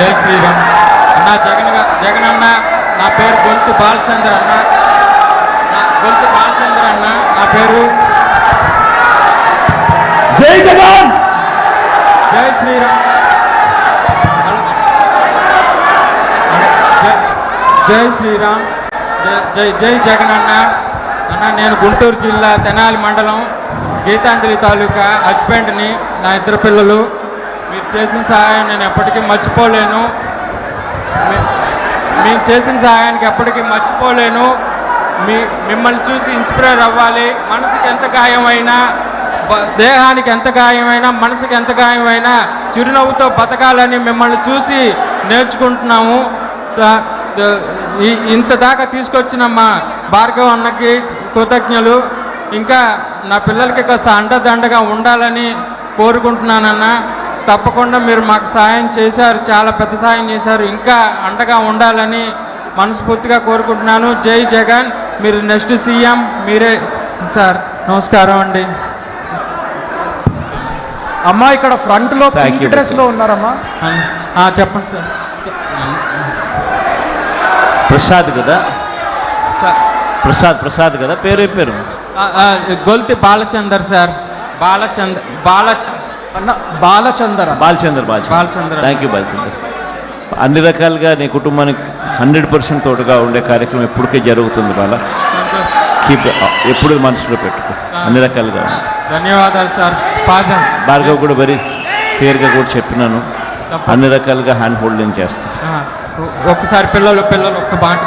జై శ్రీరామ్. అన్న జగన్ జగన్ అన్న నా పేరు గొంతు బాలచంద్ర అన్న. గొంతు బాలచంద్ర అన్న నా పేరు జై జగన్! జై శ్రీరామ్. జై- శ్రీరామ్. జై- జై జై జగన్ అన్న. అన్న నేను గుంటూరు జిల్లా తెనాలి మండలం గీతాంజలి తాలూకా హస్బెండ్ని నా ఇద్దరు పిల్లలు. మీరు చేసిన సహాయం నేను ఎప్పటికీ మర్చిపోలేను. మీ- మీరు చేసిన సహాయానికి ఎప్పటికీ మర్చిపోలేను. మీ మిమ్మల్ని చూసి ఇన్స్పైర్ అవ్వాలి. మనసుకి ఎంత గాయమైనా దేహానికి ఎంత గాయమైనా మనసుకి ఎంత గాయమైనా చిరునవ్వుతో బతకాలని మిమ్మల్ని చూసి నేర్చుకుంటున్నాము. ఇంత దాకా తీసుకొచ్చిన మా భార్గవ్ అన్నకి కృతజ్ఞలు. ఇంకా నా పిల్లలకి కాస్త అండదండగా ఉండాలని కోరుకుంటున్నానన్నా. తప్పకుండా మీరు మాకు సాయం చేశారు చాలా పెద్ద సాయం చేశారు. ఇంకా అండగా ఉండాలని మనస్ఫూర్తిగా కోరుకుంటున్నాను. జై జగన్. మీరు నెక్స్ట్ సీఎం మీరే సార్ నమస్కారం అండి. అమ్మా ఇక్కడ ఫ్రంట్లో పింక్ డ్రెస్. లో ఉన్నారమ్మా. ఆ, చెప్పండి సార్. ప్రసాద్ కదా? సార్. ప్రసాద్ ప్రసాద్ కదా? పేరు పేరు? గొల్తి బాలచందర్ సార్. బాలచందర్ బాలచ అన్న Balachander Balachander Balachander. Balachander. Thank you Balachander. అన్ని రకాలుగా నీ కుటుంబానికి హండ్రెడ్ పర్సెంట్ తోడుగా ఉండే కార్యక్రమం ఎప్పటికే జరుగుతుంది బాల. కీప్ ఎప్పుడు మనసులో పెట్టుకో. అన్ని రకాలుగా. ధన్యవాదాలు సార్. భార్గవ్ కూడా వెరీ క్లియర్గా కూడా చెప్పినాను. అన్ని రకాలుగా హ్యాండ్ హోల్డింగ్ చేస్తాను ఆ, ఒక్కసారి పిల్లలు పిల్లలు ఒక్క బాట.